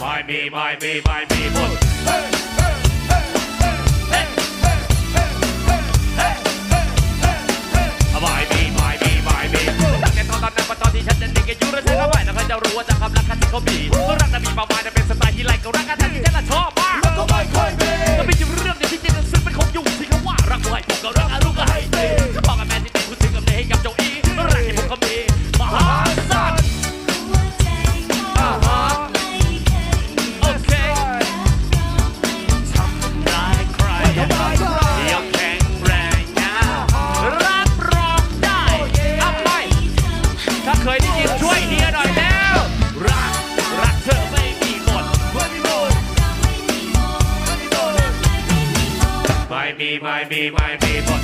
ไม่มีไม่มีไม่มีหมดไม่มีไม่มีไม่มีตั้งแต่ตอนตอนนั้นมาตอนที่ฉันเด็กๆอายุแล้วเธอก็ไหวแล้วก็จะรู้ว่าจะความรักกันที่เขามีรักแต่มีประมาณจะเป็นสไตล์ที่ไรก็รัก ถ้าเคยได้ยินช่วยเฮียหน่อยแล้ว รัก รักเธอไม่มีหมดไม่มีหมดไม่มีไม่มีไม่มีหมด